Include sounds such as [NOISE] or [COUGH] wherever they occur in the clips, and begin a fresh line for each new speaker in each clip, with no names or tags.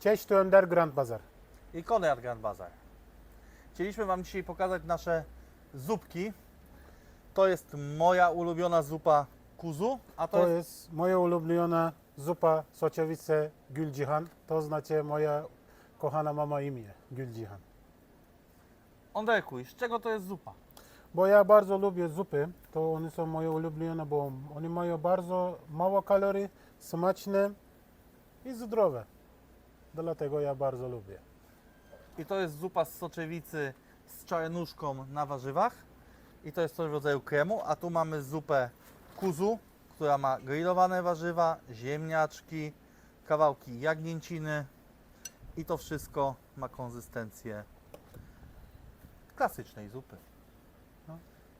Cześć, tu Underground Bazar.
i Konrad Grand Bazar. Chcieliśmy Wam dzisiaj pokazać nasze zupki. To jest moja ulubiona zupa kuzu, a to,
To
jest
jest moja ulubiona zupa soczewice Gülcihan. To znaczy moja kochana mama imię Gülcihan.
Ondrejku, i z czego to jest zupa?
Bo ja bardzo lubię zupy, to one są moje ulubione, bo one mają bardzo mało kalorii, smaczne i zdrowe. Dlatego ja bardzo lubię.
I to jest zupa z soczewicy z czarnuszką na warzywach. I to jest coś w rodzaju kremu, a tu mamy zupę kuzu, która ma grillowane warzywa, ziemniaczki, kawałki jagnięciny i to wszystko ma konsystencję klasycznej zupy.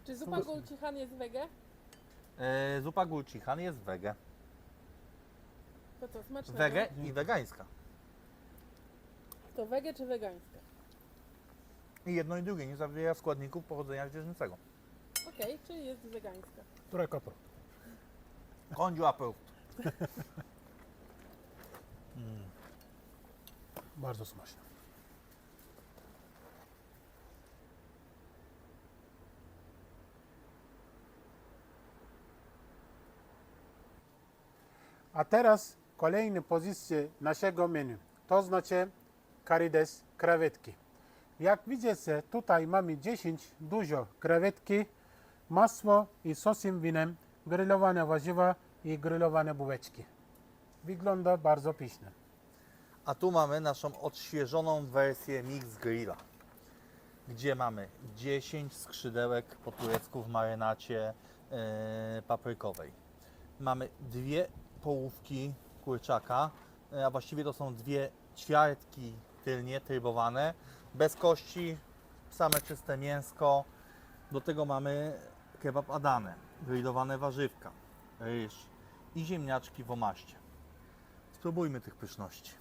Czy zupa gulcichan jest wege?
E, zupa gulcichan jest wege.
To co, smaczne?
Wege i wegańska.
To wege czy wegańska?
I jedno i drugie nie zawiera składników pochodzenia zwierzęcego.
Okej, czyli jest wegańska.
Które kopro?
Kądziu approved. [LAUGHS]
Bardzo smaczne. A teraz kolejna pozycja naszego menu. To znaczy karides, krewetki. Jak widzicie, tutaj mamy 10 dużo krewetki, masło i sosem winem, grillowane warzywa i grillowane bułeczki. Wygląda bardzo pyszne.
A tu mamy naszą odświeżoną wersję Mix Grilla, gdzie mamy 10 skrzydełek po turecku w marynacie e, paprykowej. Mamy dwie połówki kurczaka, e, a właściwie to są dwie ćwiartki tylnie trybowane, bez kości, same czyste mięsko. Do tego mamy kebab adane, grillowane warzywka, ryż i ziemniaczki w omaście. Spróbujmy tych pyszności.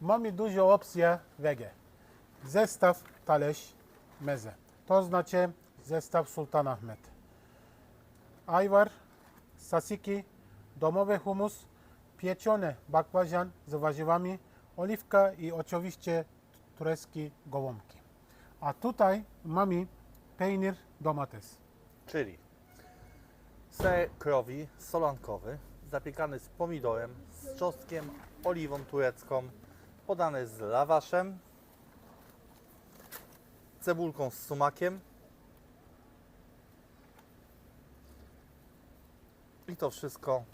Mamy dużo opcji wege. Zestaw talerz meze. To znaczy zestaw Sultan Ahmet. Ajwar, sasiki, domowy humus, pieczony bakłażan z warzywami, oliwka i oczywiście tureckie gołąbki. A tutaj mamy pejnir domates.
czyli ser krowi solankowy, zapiekany z pomidorem, z czosnkiem, oliwą turecką, podany z lawaszem, cebulką z sumakiem i to wszystko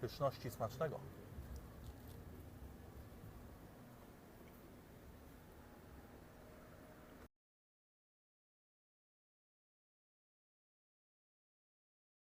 pyszności smacznego.